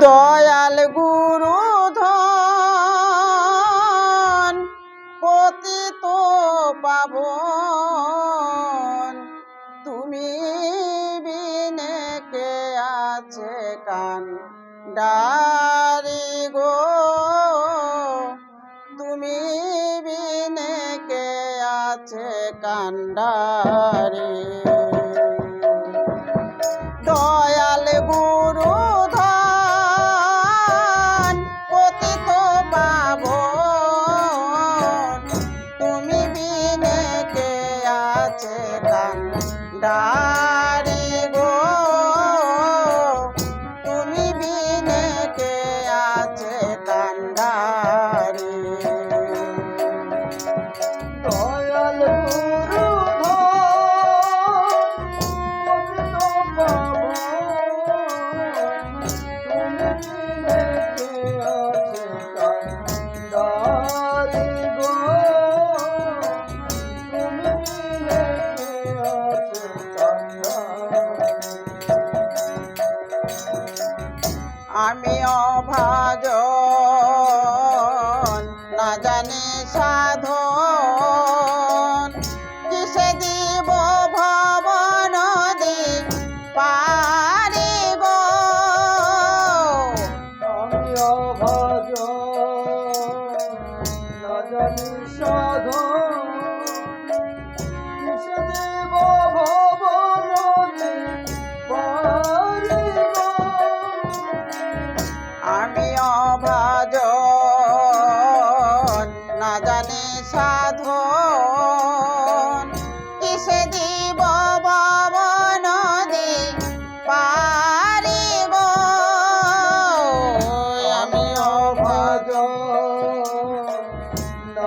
দয়াল গুরু ধন, পতিত পাবন। তুমি বিনে কে আছে কান? ডারি গো, তুমি বিনে কে আছে কান্ডারি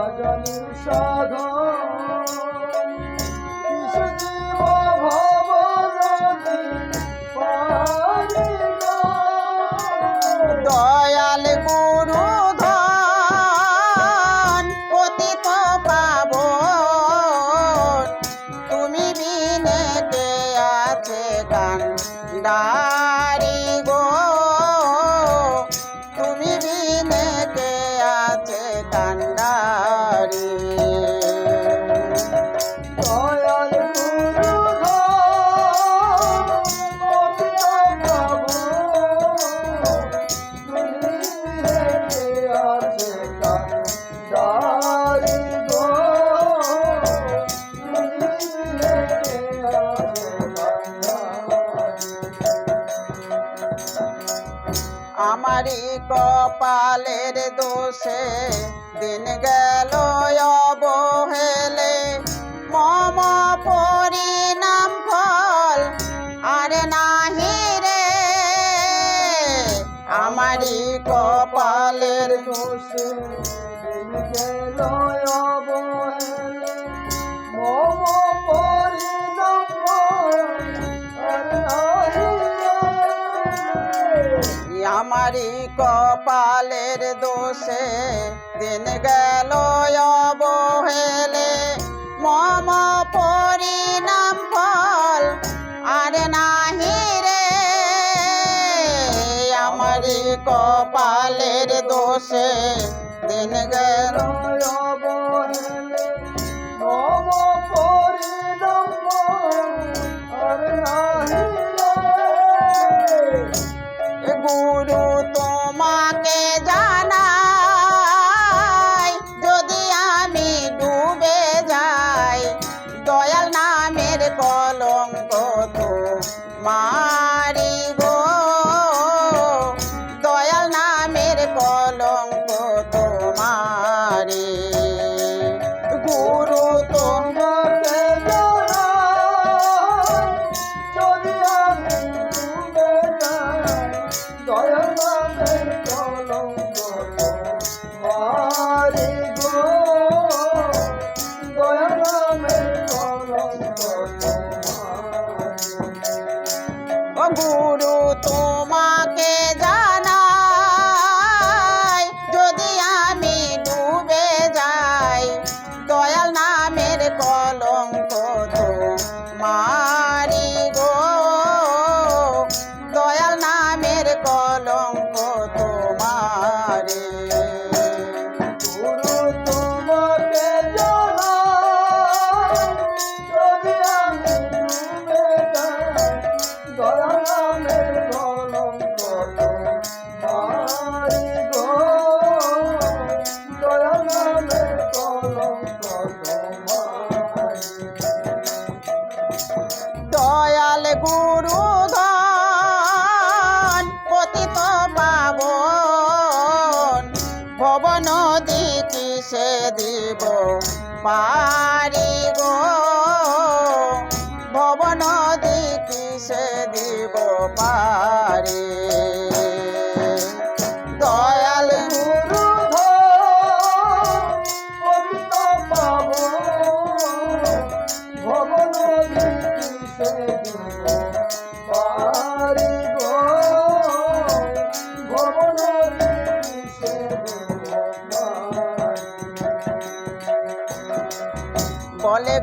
অভাজ না জানি সাধন। কিসে দেব ভবনদে দয়াল গুরু ধন পতিত পাব তুমি বিনে কে আছে গান আমারই কপালের দোষে দিন গেল অবহেলে। মম পরিণাম ফল আরে নাহি রে। আমারই কপালের দোষে দিন গেল অবহেলে। আমারই কপালের দোষে দিন গেল অবহেলে। মম পরিণাম ফল আর নাহি রে। আমারই কপালের দোষে দিন গেল পারি গো ভবন দেখি সে দিব পারি।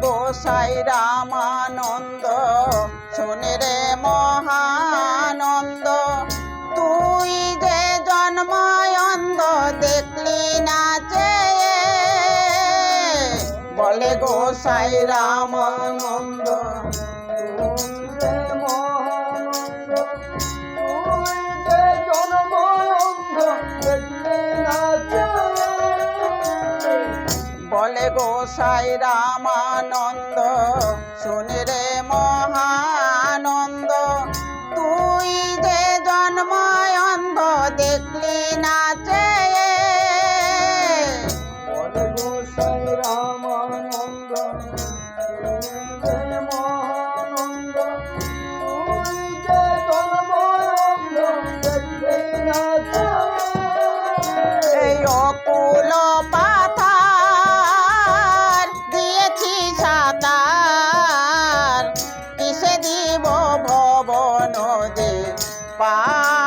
গোসাই রামানন্দ। শুনে রে মহানন্দ তুই যে জন্মায়ন্দ দেখলি না চে বলে গোসাই রামানন্দ রে গোসাই রামানন্দ শুনে রে মহানন্দ তুই যে জন্ময়ন্দ দেখলি না রামানন্দ 把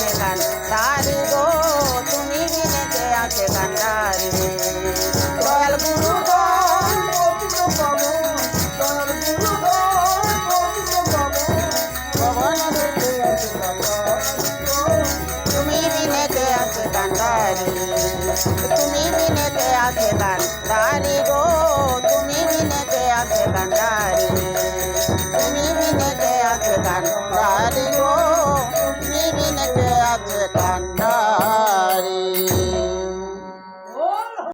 আছে কান্দারি গো তুমি বিনেতে আছে কান্দারি দয়াল গুরু তুমি বিনেতে আছে কান্দারি তুমি বিনেতে আছে কান্দারি গো, তুমি বিনেতে আছে কান্দারি